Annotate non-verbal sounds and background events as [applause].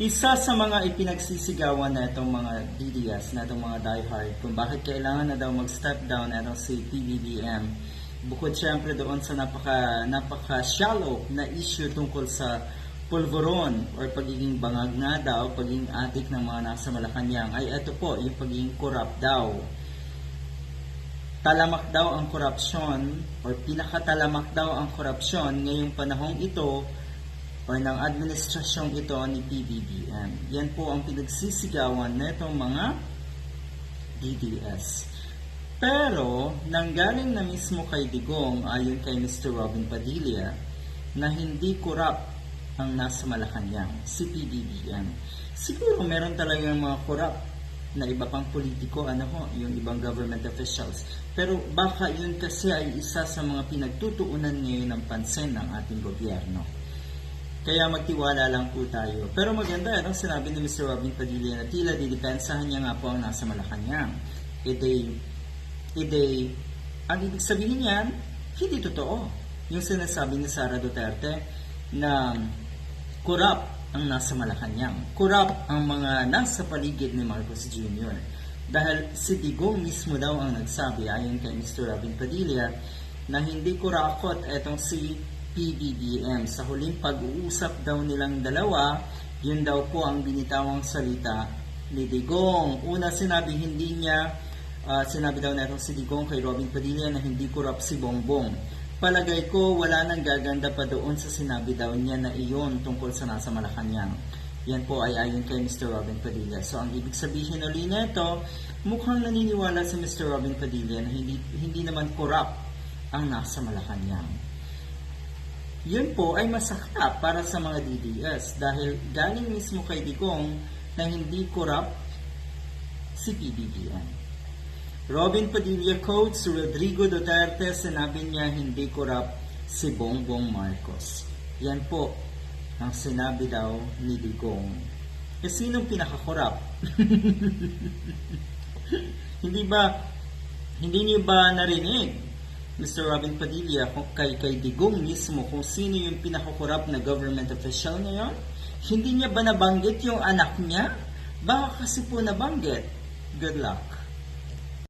Isa sa mga ipinagsisigawan na itong mga DDS, na itong mga diehard, kung bakit kailangan na daw mag-step down na itong si PBBM, bukod siyempre doon sa napaka, napaka-shallow na issue tungkol sa pulveron or pagiging bangag nga daw, pagiging adik ng mga nasa Malacanang, ay ito po, yung pagiging corrupt daw. Talamak daw ang korupsyon or pinakatalamak daw ang korupsyon ngayong panahong ito or ng administrasyong ito ni PBBM. Yan po ang pinagsisigawan netong mga DDS. Pero, nanggaling na mismo kay Digong ayon kay Mr. Robin Padilla na hindi corrupt ang nasa Malacanang, si PBBM. Siguro meron talagang mga corrupt na iba pang politiko, ano ho, yung ibang government officials. Pero baka yun kasi ay isa sa mga pinagtutuunan ngayon ng pansin ng ating gobyerno. Kaya magtiwala lang po tayo. Pero maganda, anong sinabi ni Mr. Robin Padilla na tila didepensahan niya nga po ang nasa Malacanang. E day, e day, ang ibig sabihin niyan, hindi totoo. Yung sinasabi ni Sara Duterte na corrupt ang nasa Malacanang. Corrupt ang mga nasa paligid ni Marcos Jr. Dahil si Digong mismo daw ang nagsabi, ayon kay Mr. Robin Padilla, na hindi kurakot etong si PBBM. Sa huling pag-uusap daw nilang dalawa, yun daw po ang binitawang salita ni Digong. Una sinabi hindi niya, ah, sinabi daw netong si Digong kay Robin Padilla na hindi corrupt si Bongbong. Palagay ko wala nang gaganda pa doon sa sinabi daw niya na iyon tungkol sa nasa Malacanang. Yan po ay ayon kay Mr. Robin Padilla. So ang ibig sabihin uli nito, mukhang naniniwala si Mr. Robin Padilla na hindi, hindi naman corrupt ang nasa Malacanang. Yun po ay masakta para sa mga DDS dahil galing mismo kay Digong na hindi corrupt si PBBM. Robin Padilla quotes Rodrigo Duterte, sinabi niya hindi corrupt si Bongbong Marcos. Yan po ang sinabi daw ni Digong. E sinong pinaka-corrupt? [laughs] hindi ba hindi niyo ba narinig Mr. Robin Padilla kay, kay Digong mismo kung sino yung pinaka-corrupt na government official ngayon? Hindi niya ba nabanggit yung anak niya? Baka kasi po nabanggit. Good luck.